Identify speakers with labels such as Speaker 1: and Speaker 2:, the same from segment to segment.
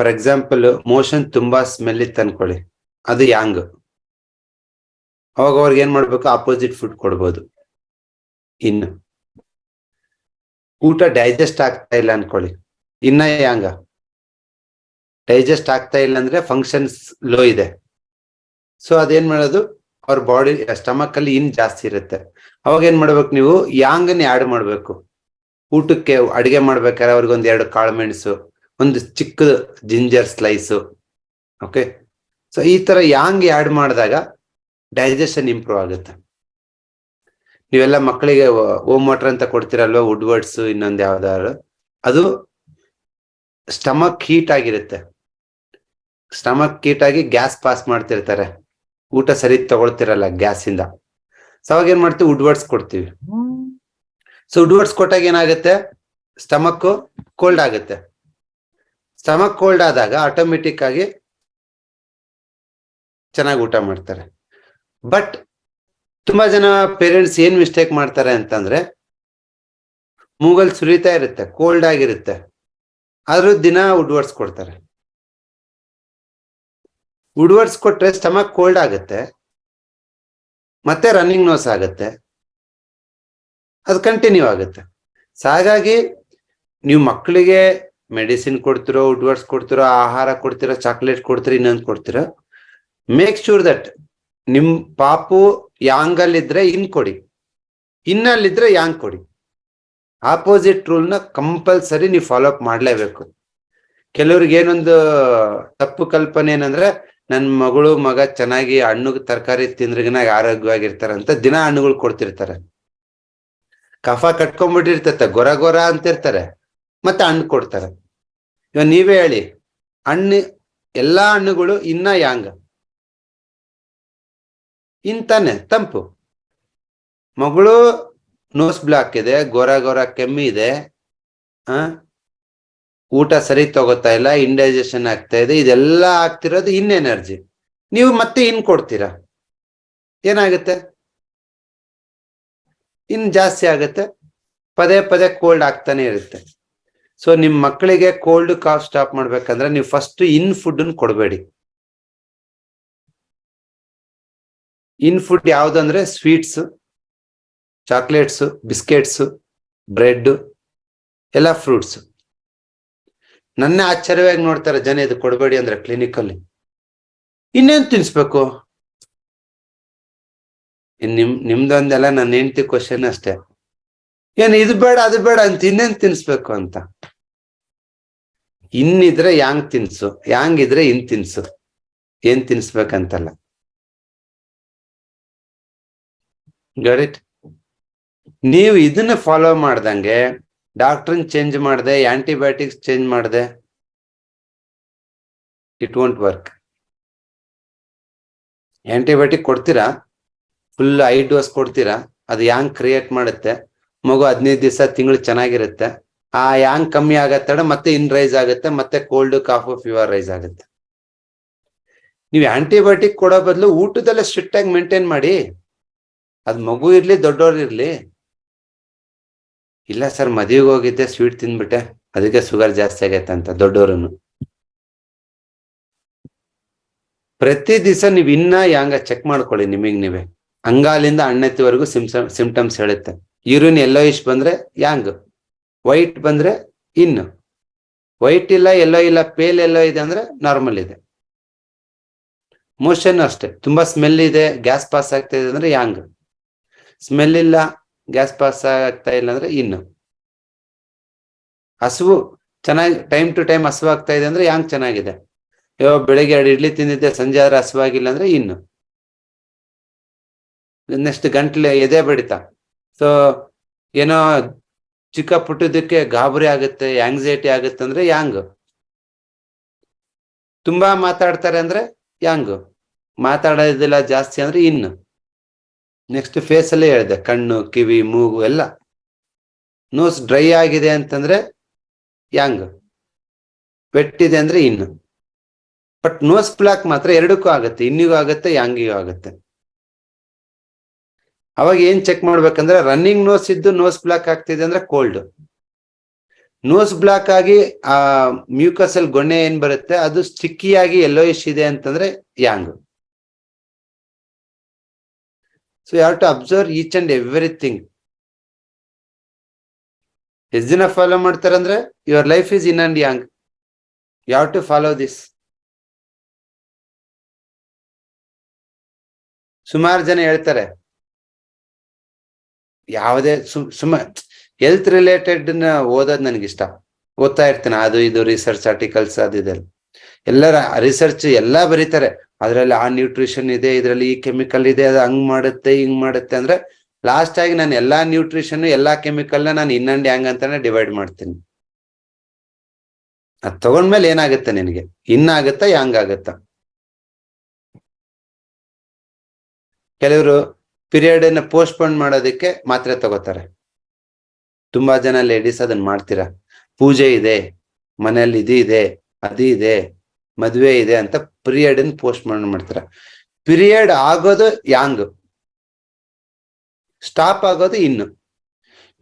Speaker 1: For example motion ತುಂಬಾ smell ಇತ್ತು ಅನ್ಕೊಳ್ಳಿ. ಅದು ಯಾಂಗ್ ಅವಾಗ ಅವ್ರಿಗೆ ಏನ್ ಮಾಡ್ಬೇಕು? ಆಪೋಸಿಟ್ ಫುಡ್ ಕೊಡ್ಬೋದು. ಇನ್ನು ಊಟ ಡೈಜೆಸ್ಟ್ ಆಗ್ತಾ ಇಲ್ಲ ಅನ್ಕೊಳ್ಳಿ. ಇನ್ನ ಯಾಂಗ ಡೈಜೆಸ್ಟ್ ಆಗ್ತಾ ಇಲ್ಲ ಅಂದ್ರೆ ಫಂಕ್ಷನ್ಸ್ ಲೋ ಇದೆ. ಸೊ ಅದೇನ್ ಮಾಡೋದು? ಅವ್ರ ಬಾಡಿ ಸ್ಟಮಕ್ ಅಲ್ಲಿ ಇನ್ ಜಾಸ್ತಿ ಇರುತ್ತೆ. ಅವಾಗ ಏನ್ ಮಾಡ್ಬೇಕು ನೀವು? ಯಾಂಗನ್ ಆಡ್ ಮಾಡ್ಬೇಕು. ಊಟಕ್ಕೆ ಅಡಿಗೆ ಮಾಡ್ಬೇಕಾದ್ರೆ ಅವ್ರಿಗೆ ಒಂದ್ ಎರಡು ಕಾಳು ಮೆಣಸು ಒಂದು ಚಿಕ್ಕ ಜಿಂಜರ್ ಸ್ಲೈಸು. ಓಕೆ ಸೊ ಈ ತರ ಯಾಂಗ್ ಆಡ್ ಮಾಡಿದಾಗ ಡೈಜೆಷನ್ ಇಂಪ್ರೂವ್ ಆಗುತ್ತೆ. ನೀವೆಲ್ಲ ಮಕ್ಕಳಿಗೆ ಓಮ್ ವಾಟರ್ ಅಂತ ಕೊಡ್ತೀರಲ್ವ ವುಡ್ ವರ್ಡ್ಸ್ ಇನ್ನೊಂದು ಯಾವ್ದಾದ್ರು? ಅದು ಸ್ಟಮಕ್ ಹೀಟ್ ಆಗಿರುತ್ತೆ. ಸ್ಟಮಕ್ ಹೀಟ್ ಆಗಿ ಗ್ಯಾಸ್ ಪಾಸ್ ಮಾಡ್ತಿರ್ತಾರೆ. ಊಟ ಸರಿ ತಗೊಳ್ತಿರಲ್ಲ ಗ್ಯಾಸಿಂದ. ಸೊ ಅವಾಗ ಏನ್ ಮಾಡ್ತೀವಿ? ವುಡ್ ವರ್ಡ್ಸ್ ಕೊಡ್ತೀವಿ. ಸೊ ವುಡ್ ವರ್ಡ್ಸ್ ಕೊಟ್ಟಾಗ ಏನಾಗುತ್ತೆ? ಸ್ಟಮಕ್ ಕೋಲ್ಡ್ ಆಗುತ್ತೆ. ಸ್ಟಮಕ್ ಕೋಲ್ಡ್ ಆದಾಗ ಆಟೋಮೆಟಿಕ್ ಆಗಿ ಚೆನ್ನಾಗಿ ಊಟ ಮಾಡ್ತಾರೆ. ಬಟ್ ತುಂಬಾ ಜನ ಪೇರೆಂಟ್ಸ್ ಏನ್ ಮಿಸ್ಟೇಕ್ ಮಾಡ್ತಾರೆ ಅಂತಂದ್ರೆ ಮೂಗಲ್ ಸುರಿತಾ ಇರುತ್ತೆ ಕೋಲ್ಡ್ ಆಗಿರುತ್ತೆ. ಆದ್ರೂ ದಿನ ಉಡ್ವರ್ಸ್ ಕೊಡ್ತಾರೆ ಉಡ್ವರ್ಸ್ ಕೊಟ್ರೆ ಸ್ಟಮಕ್ ಕೋಲ್ಡ್ ಆಗುತ್ತೆ. ಮತ್ತೆ ರನ್ನಿಂಗ್ ನೋಸ್ ಆಗುತ್ತೆ. ಅದು ಕಂಟಿನ್ಯೂ ಆಗುತ್ತೆ. ಹಾಗಾಗಿ ನೀವು ಮಕ್ಕಳಿಗೆ ಮೆಡಿಸಿನ್ ಕೊಡ್ತಿರೋ ಉಡ್ವರ್ಸ್ ಕೊಡ್ತಿರೋ, ಆಹಾರ ಕೊಡ್ತಿರೋ ಚಾಕ್ಲೇಟ್ ಕೊಡ್ತಿರೋ, ಇನ್ನೊಂದು ಕೊಡ್ತಿರೋ ಮೇಕ್ ಶೂರ್ ದಟ್ ನಿಮ್ ಪಾಪು ಯಾಂಗಲ್ಲಿದ್ರೆ ಇನ್ ಕೊಡಿ. ಇನ್ನಲ್ಲಿದ್ರೆ ಯಾಂಗ್ ಕೊಡಿ. ಆಪೋಸಿಟ್ ರೂಲ್ನ ಕಂಪಲ್ಸರಿ ನೀವು ಫಾಲೋ ಅಪ್ ಮಾಡಲೇಬೇಕು. ಕೆಲವ್ರಿಗೆ ಏನೊಂದು ತಪ್ಪು ಕಲ್ಪನೆ ಏನಂದ್ರೆ ನನ್ನ ಮಗಳು, ಮಗ ಚೆನ್ನಾಗಿ ಹಣ್ಣು, ತರಕಾರಿ ತಿಂದ್ರಿಗಿನ ಆರೋಗ್ಯವಾಗಿರ್ತಾರೆ ಅಂತ ದಿನ ಹಣ್ಣುಗಳು ಕೊಡ್ತಿರ್ತಾರೆ. ಕಫ ಕಟ್ಕೊಂಡ್ಬಿಟ್ಟಿರ್ತತೆ ಗೊರ ಗೊರ ಅಂತಿರ್ತಾರೆ. ಮತ್ತೆ ಹಣ್ಣು ಕೊಡ್ತಾರೆ. ಇವಾಗ ನೀವೇ ಹೇಳಿ, ಹಣ್ಣು, ಎಲ್ಲಾ ಹಣ್ಣುಗಳು ಇನ್ನ ಯಾಂಗ್? ಇಂತಾನೆ, ತಂಪು. ಮಗಳು ನೋಸ್ ಬ್ಲಾಕ್ ಇದೆ, ಗೊರ ಗೊರ ಕೆಮ್ಮಿ ಇದೆ, ಆ? ಊಟ ಸರಿ ತಗೋತಾ ಇಲ್ಲ ಇಂಡೈಜೆಷನ್ ಆಗ್ತಾ ಇದೆ, ಇದೆಲ್ಲ ಆಗ್ತಿರೋದು ಇನ್ ಎನರ್ಜಿ ನೀವು ಮತ್ತೆ ಇನ್ ಕೊಡ್ತೀರಾ? ಏನಾಗುತ್ತೆ? ಇನ್ ಜಾಸ್ತಿ ಆಗುತ್ತೆ. ಪದೇ ಪದೇ ಕೋಲ್ಡ್ ಆಗ್ತಾನೆ ಇರುತ್ತೆ. ಸೊ ನಿಮ್ ಮಕ್ಕಳಿಗೆ ಕೋಲ್ಡ್ ಕಾಫ್ ಸ್ಟಾಪ್ ಮಾಡ್ಬೇಕಂದ್ರೆ ನೀವು ಫಸ್ಟ್ ಇನ್ ಫುಡ್ ಕೊಡಬೇಡಿ. ಇನ್ ಫುಡ್ ಯಾವ್ದಂದ್ರೆ ಸ್ವೀಟ್ಸ್ ಚಾಕ್ಲೇಟ್ಸ್ ಬಿಸ್ಕೆಟ್ಸ್ ಬ್ರೆಡ್ ಎಲ್ಲ ಫ್ರೂಟ್ಸ್ ನನ್ನ ಆಶ್ಚರ್ಯವಾಗಿ ನೋಡ್ತಾರೆ ಜನ ಇದು ಕೊಡಬೇಡಿ ಅಂದ್ರೆ ಕ್ಲಿನಿಕ್ ಅಲ್ಲಿ. ಇನ್ನೇನ್ ತಿನ್ಸ್ಬೇಕು? ನಿಮ್, ನಿಮ್ದೊಂದೆಲ್ಲ ನನ್ನ ಹೆಂಡತಿ ಕ್ವಶನ್ ಅಷ್ಟೇ. ಏನ್ ಇದು ಬೇಡ, ಅದು ಬೇಡ ಅಂತ ಇನ್ನೇನ್ ತಿನ್ಸ್ಬೇಕು ಅಂತ? ಇನ್ನಿದ್ರೆ ಯಾಂಗ್ ತಿನ್ಸು? ಯಾಂಗ್ ಇದ್ರೆ ಇನ್ ತಿನ್ಸು? ಏನ್ ತಿನ್ಸ್ಬೇಕಂತಲ್ಲ. ಗಡಿಟ್ ನೀವು ಇದನ್ನ ಫಾಲೋ ಮಾಡ್ದಂಗೆ ಡಾಕ್ಟ್ರನ್ ಚೇಂಜ್ ಮಾಡಿದೆ ಆಂಟಿಬಯೋಟಿಕ್ಸ್ ಚೇಂಜ್ ಮಾಡಿದೆ ಇಟ್ ವೋಂಟ್ ವರ್ಕ್ ಆಂಟಿಬಯೋಟಿಕ್ ಕೊಡ್ತೀರಾ? ಫುಲ್ ಐ ಡೋಸ್ ಕೊಡ್ತೀರಾ? ಅದು ಯಾಂಗ್ ಕ್ರಿಯೇಟ್ ಮಾಡುತ್ತೆ? ಮಗು ಹದಿನೈದು ದಿವಸ ತಿಂಗಳು ಚೆನ್ನಾಗಿರುತ್ತೆ? ಆ ಯಾಂಗ್ ಕಮ್ಮಿ ಆಗತ್ತಡ, ಮತ್ತೆ ಇನ್ ರೈಸ್ ಆಗುತ್ತೆ, ಮತ್ತೆ ಕೋಲ್ಡ್ ಕಾಫ್ ಫೀವರ್ ರೈಸ್ ಆಗುತ್ತೆ. ನೀವು ಆಂಟಿಬಯೋಟಿಕ್ ಕೊಡೋ ಬದಲು ಊಟದಲ್ಲೇ ಸ್ಟ್ರಿಕ್ಟ್ ಆಗಿ ಮೇಂಟೈನ್ ಮಾಡಿ. ಅದ್ ಮಗು ಇರ್ಲಿ ದೊಡ್ಡವ್ರು ಇರ್ಲಿ. ಇಲ್ಲ ಸರ್ ಮದುವೆಗೆ ಹೋಗಿದ್ದೆ ಸ್ವೀಟ್ ತಿಂದ್ಬಿಟ್ಟೆ. ಅದಕ್ಕೆ ಶುಗರ್ ಜಾಸ್ತಿ ಆಗೈತೆ ಅಂತ ದೊಡ್ಡವ್ರನ್ನು ಪ್ರತಿ ದಿವಸ ನೀವು ಇನ್ನ ಯಾಂಗ ಚೆಕ್ ಮಾಡ್ಕೊಳ್ಳಿ ನಿಮಗ್ ನೀವೇ. ಅಂಗಾಲಿಂದ ಅಣ್ಣತ್ತಿವರೆಗೂ ಸಿಂಪ್ಟಮ್ಸ್ ಹೇಳುತ್ತೆ. ಯೂರಿನ್ ಎಲ್ಲೋ ಇಶ್ ಬಂದ್ರೆ ಯಾಂಗ್ ವೈಟ್ ಬಂದ್ರೆ ಇನ್ ವೈಟ್ ಇಲ್ಲ ಎಲ್ಲೋ ಇಲ್ಲ ಪೇಲ್ ಎಲ್ಲೋ ಇದೆ ಅಂದ್ರೆ ನಾರ್ಮಲ್ ಇದೆ. ಮೋಷನ್ ಅಷ್ಟೇ. ತುಂಬಾ ಸ್ಮೆಲ್ ಇದೆ ಗ್ಯಾಸ್ ಪಾಸ್ ಆಗ್ತಾ ಇದೆ ಅಂದ್ರೆ ಯಾಂಗ್ ಸ್ಮೆಲ್ ಇಲ್ಲ ಗ್ಯಾಸ್ ಪಾಸ್ ಆಗ್ತಾ ಇಲ್ಲ ಅಂದ್ರೆ ಇನ್ನು ಹಸುವು ಚೆನ್ನಾಗಿ ಟೈಮ್ ಟು ಟೈಮ್ ಆಗ್ತಾ ಇದೆ ಅಂದ್ರೆ ಯಾಂಗ್ ಚೆನ್ನಾಗಿದೆ. ಯೋ, ಬೆಳಿಗ್ಗೆ ಎರಡು ಇಡ್ಲಿ ತಿಂದಿದ್ದೆ, ಸಂಜೆ ಆದ್ರೆ ಹಸುವಾಗಿಲ್ಲ ಅಂದ್ರೆ ಇನ್ನು ನೆಕ್ಸ್ಟ್ ಗಂಟ್ಲೆ ಎದೆ ಬಡಿತ. ಸೊ ಏನೋ ಚಿಕ್ಕ ಪುಟ್ಟದಕ್ಕೆ ಗಾಬರಿ ಆಗುತ್ತೆ ಆಂಗ್ಸೈಟಿ ಆಗುತ್ತೆ ಅಂದ್ರೆ ಯಾಂಗ್ ತುಂಬಾ ಮಾತಾಡ್ತಾರೆ ಅಂದ್ರೆ ಯಾಂಗ್ ಮಾತಾಡೋದಿಲ್ಲ ಜಾಸ್ತಿ ಅಂದ್ರೆ ಇನ್ನು ನೆಕ್ಸ್ಟ್ ಫೇಸ್ ಅಲ್ಲೇ ಹೇಳಿದೆ, ಕಣ್ಣು, ಕಿವಿ, ಮೂಗು ಎಲ್ಲ. ನೋಸ್ ಡ್ರೈ ಆಗಿದೆ ಅಂತಂದ್ರೆ ಯಾಂಗ್ ಪೆಟ್ಟಿದೆ ಅಂದ್ರೆ ಇನ್ನು ಬಟ್ ನೋಸ್ ಬ್ಲಾಕ್ ಮಾತ್ರ ಎರಡಕ್ಕೂ ಆಗುತ್ತೆ ಇನ್ನಿಗೂ ಆಗುತ್ತೆ ಯಾಂಗಿಗೂ ಆಗುತ್ತೆ. ಅವಾಗ ಏನ್ ಚೆಕ್ ಮಾಡ್ಬೇಕಂದ್ರೆ ರನ್ನಿಂಗ್ ನೋಸ್ ಇದ್ದು ನೋಸ್ ಬ್ಲಾಕ್ ಆಗ್ತಿದೆ ಅಂದ್ರೆ ಕೋಲ್ಡ್ ನೋಸ್ ಬ್ಲಾಕ್ ಆಗಿ ಆ ಮ್ಯೂಕಸ್ ಅಲ್ಲಿ ಗೊಣ್ಣೆ ಏನ್ ಬರುತ್ತೆ? ಅದು ಸ್ಟಿಕ್ಕಿಯಾಗಿ ಎಲ್ಲೋಯಿಶ್ ಇದೆ ಅಂತಂದ್ರೆ yang so you have to observe each and everything ಎಷ್ಟು ದಿನ ಫಾಲೋ ಮಾಡ್ತಾರಂದ್ರೆ your life is yin and yang you have to follow this ಸುಮಾರು ಜನ ಹೇಳ್ತಾರೆ ಯಾವುದೇ ಸುಮ್ಮ ಹೆಲ್ತ್ ರಿಲೇಟೆಡ್ನ ಓದೋದ್ ನನಗಿಷ್ಟ. ಓದ್ತಾ ಇರ್ತೀನಿ. ಅದು, ಇದು ರಿಸರ್ಚ್ ಆರ್ಟಿಕಲ್ಸ್ ಅದು, ಇದೆಲ್ಲ. ಎಲ್ಲರ ರಿಸರ್ಚ್ ಎಲ್ಲಾ ಬರೀತಾರೆ. ಅದ್ರಲ್ಲಿ ಆ ನ್ಯೂಟ್ರಿಷನ್ ಇದೆ, ಇದ್ರಲ್ಲಿ ಈ ಕೆಮಿಕಲ್ ಇದೆ, ಅದು ಹಂಗ್ ಮಾಡುತ್ತೆ, ಹಿಂಗ್ ಮಾಡುತ್ತೆ ಅಂದ್ರೆ ಲಾಸ್ಟ್ ಆಗಿ ನಾನು ಎಲ್ಲಾ ನ್ಯೂಟ್ರಿಷನ್ ಎಲ್ಲಾ ಕೆಮಿಕಲ್ನ ನಾನು ಇನ್ನಂಡ್ ಹ್ಯಾಂಗ್ ಅಂತಾನೆ ಡಿವೈಡ್ ಮಾಡ್ತೀನಿ. ಅದ್ ತಗೊಂಡ್ಮೇಲೆ ಏನಾಗುತ್ತೆ ನಿನಗೆ? ಇನ್ನಾಗತ್ತಾ ಯಾಂಗ್ ಆಗತ್ತಾ ಕೆಲವರು ಪೀರಿಯಡ್ ಅನ್ನ ಪೋಸ್ಟ್ಪೋನ್ ಮಾಡೋದಕ್ಕೆ ಮಾತ್ರೆ ತಗೋತಾರೆ. ತುಂಬಾ ಜನ ಲೇಡೀಸ್ ಅದನ್ನ ಮಾಡ್ತೀರಾ? ಪೂಜೆ ಇದೆ, ಮನೆಯಲ್ಲಿ ಇದು ಇದೆ, ಅದು ಇದೆ, ಮದುವೆ ಇದೆ ಅಂತ ಪೀರಿಯಡ್ ಅನ್ನು ಪೋಸ್ಟ್ಪೋನ್ ಮಾಡ್ತಾರ? ಪೀರಿಯಡ್ ಆಗೋದು ಯಾಂಗ್ ಸ್ಟಾಪ್ ಆಗೋದು ಇನ್ನು.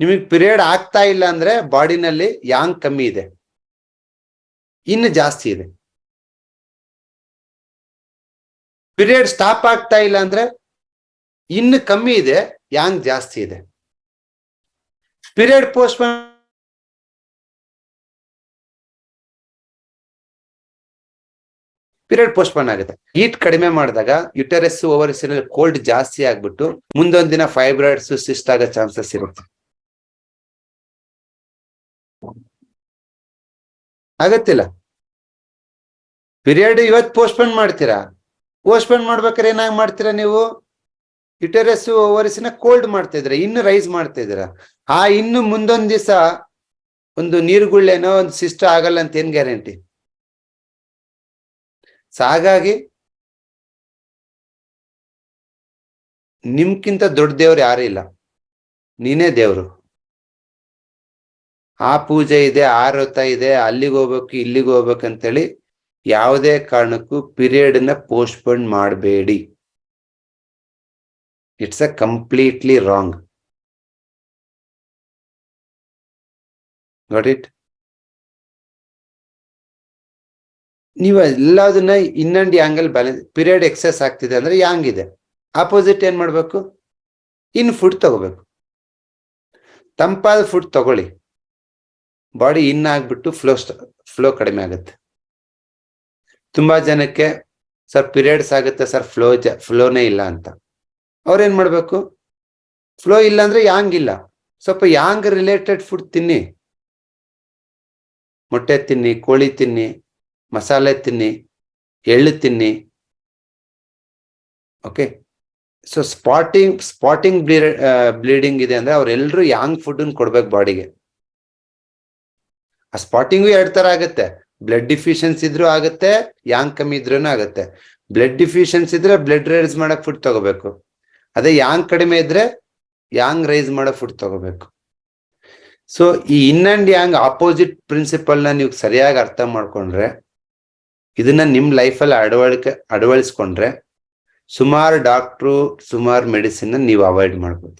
Speaker 1: ನಿಮಗೆ ಪೀರಿಯಡ್ ಆಗ್ತಾ ಇಲ್ಲ ಅಂದ್ರೆ ಬಾಡಿನಲ್ಲಿ ಯಾಂಗ್ ಕಮ್ಮಿ ಇದೆ. ಇನ್ನು ಜಾಸ್ತಿ ಇದೆ. ಪೀರಿಯಡ್ ಸ್ಟಾಪ್ ಆಗ್ತಾ ಇಲ್ಲ ಅಂದ್ರೆ ಇನ್ನು ಕಮ್ಮಿ ಇದೆ ಯಾಂಗ್ ಜಾಸ್ತಿ ಇದೆ. ಪೀರಿಯಡ್ ಪೋಸ್ಟ್ ಪೀರಿಯಡ್ ಪೋಸ್ಟ್ಪೋನ್ ಆಗುತ್ತೆ. ಹೀಟ್ ಕಡಿಮೆ ಮಾಡಿದಾಗ ಯುಟೆರಸ್ ಓವರ್ಸ್ ಕೋಲ್ಡ್ ಜಾಸ್ತಿ ಆಗ್ಬಿಟ್ಟು ಮುಂದೊಂದ್ ದಿನ ಫೈಬ್ರಾಯ್ಡ್ಸ್ ಸಿಸ್ಟ್ ಆಗೋ ಚಾನ್ಸಸ್ ಇರುತ್ತೆ. ಆಗತ್ತಿಲ್ಲ. ಪೀರಿಯಡ್ ಇವತ್ತು ಪೋಸ್ಟ್ಪೋನ್ ಮಾಡ್ತೀರಾ? ಪೋಸ್ಟ್ಪೋನ್ ಮಾಡ್ಬೇಕಾದ್ರೆ ಏನಾಗ್ ಮಾಡ್ತೀರಾ ನೀವು? ಯುಟೆರಸ್ ಓವರ್ಸಿನ ಕೋಲ್ಡ್ ಮಾಡ್ತಾ ಇದ್ರ ಇನ್ನು ರೈಸ್ ಮಾಡ್ತಾ ಇದ್ರ ಆ ಇನ್ನು ಮುಂದೊಂದ್ ದಿವಸ ಒಂದು ನೀರುಗುಳ್ಳೆನೋ ಒಂದು ಸಿಸ್ಟ ಆಗಲ್ಲ ಅಂತ ಏನ್ ಗ್ಯಾರಂಟಿ? ಹಾಗಾಗಿ ನಿಮ್ಕಿಂತ ದೊಡ್ಡ ದೇವ್ರು ಯಾರು ಇಲ್ಲ. ನೀನೇ ದೇವ್ರು. ಆ ಪೂಜೆ ಇದೆ, ಆ ಇದೆ, ಅಲ್ಲಿಗೆ ಹೋಗ್ಬೇಕು, ಇಲ್ಲಿಗೆ ಹೋಗ್ಬೇಕಂತೇಳಿ ಯಾವುದೇ ಕಾರಣಕ್ಕೂ ಪಿರಿಯಡ್ನ ಪೋಸ್ಟ್ಪೋನ್ ಮಾಡಬೇಡಿ. It's a completely wrong got it ನೀವು ಎಲ್ಲದನ್ನ ಇನ್ನೊಂದು ಯಾಂಗಲ್ ಬ್ಯಾಲೆನ್ಸ್ ಪೀರಿಯಡ್ ಎಕ್ಸೆಸ್ ಆಗ್ತಿದೆ ಅಂದ್ರೆ ಯಾಂಗ್ ಇದೆ. ಆಪೋಸಿಟ್ ಏನ್ ಮಾಡ್ಬೇಕು? ಇನ್ ಫುಡ್ ತಗೋಬೇಕು. ತಂಪಾದ ಫುಡ್ ತಗೊಳ್ಳಿ. ಬಾಡಿ ಇನ್ ಆಗ್ಬಿಟ್ಟು ಫ್ಲೋ ಫ್ಲೋ ಕಡಿಮೆ ಆಗುತ್ತೆ. ತುಂಬಾ ಜನಕ್ಕೆ ಸರ್ ಪಿರಿಯಡ್ಸ್ ಆಗುತ್ತೆ ಸರ್ ಫ್ಲೋ ಫ್ಲೋನೇ ಇಲ್ಲ ಅಂತ. ಅವ್ರೇನ್ ಮಾಡ್ಬೇಕು? ಫ್ಲೋ ಇಲ್ಲ ಅಂದ್ರೆ ಯಾಂಗ್ ಇಲ್ಲ. ಸ್ವಲ್ಪ ಯಾಂಗ್ ರಿಲೇಟೆಡ್ ಫುಡ್ ತಿನ್ನಿ. ಮೊಟ್ಟೆ ತಿನ್ನಿ, ಕೋಳಿ ತಿನ್ನಿ, ಮಸಾಲೆ ತಿನ್ನಿ, ಎಳ್ಳು ತಿನ್ನಿ. Okay so spotting spotting bleeding ಇದೆ ಅಂದ್ರೆ ಅವರೆಲ್ಲರೂ ಯಾಂಗ್ ಫುಡ್ ಕೊಡ್ಬೇಕು ಬಾಡಿಗೆ. ಆ ಸ್ಪಾಟಿಂಗು ಎರಡು ತರ ಆಗುತ್ತೆ. ಬ್ಲಡ್ ಡಿಫಿಷಿಯನ್ಸಿ ಇದ್ರೂ ಆಗುತ್ತೆ ಯಾಂಗ್ ಕಮ್ಮಿ ಇದ್ರೂ ಆಗುತ್ತೆ. ಬ್ಲಡ್ ಡಿಫಿಷಿಯನ್ಸಿ ಇದ್ರೆ ಬ್ಲಡ್ ರೇಸ್ ಮಾಡಕ್ ಫುಡ್ ತಗೋಬೇಕು. ಅದೇ ಯಾಂಗ್ ಕಡಿಮೆ ಇದ್ರೆ ಯಾಂಗ್ ರೈಸ್ ಮಾಡೋ ಫುಡ್ ತಗೋಬೇಕು. ಸೊ ಈ ಇನ್ ಅಂಡ್ ಯಾಂಗ್ ಆಪೋಸಿಟ್ ಪ್ರಿನ್ಸಿಪಲ್ನ ನೀವು ಸರಿಯಾಗಿ ಅರ್ಥ ಮಾಡ್ಕೊಂಡ್ರೆ, ಇದನ್ನ ನಿಮ್ ಲೈಫಲ್ಲಿ ಅಳವಡಿಕೆ ಅಳವಡಿಸ್ಕೊಂಡ್ರೆ ಸುಮಾರು ಡಾಕ್ಟ್ರು ಸುಮಾರು ಮೆಡಿಸಿನ್ ನೀವು ಅವಾಯ್ಡ್ ಮಾಡ್ಬೋದು.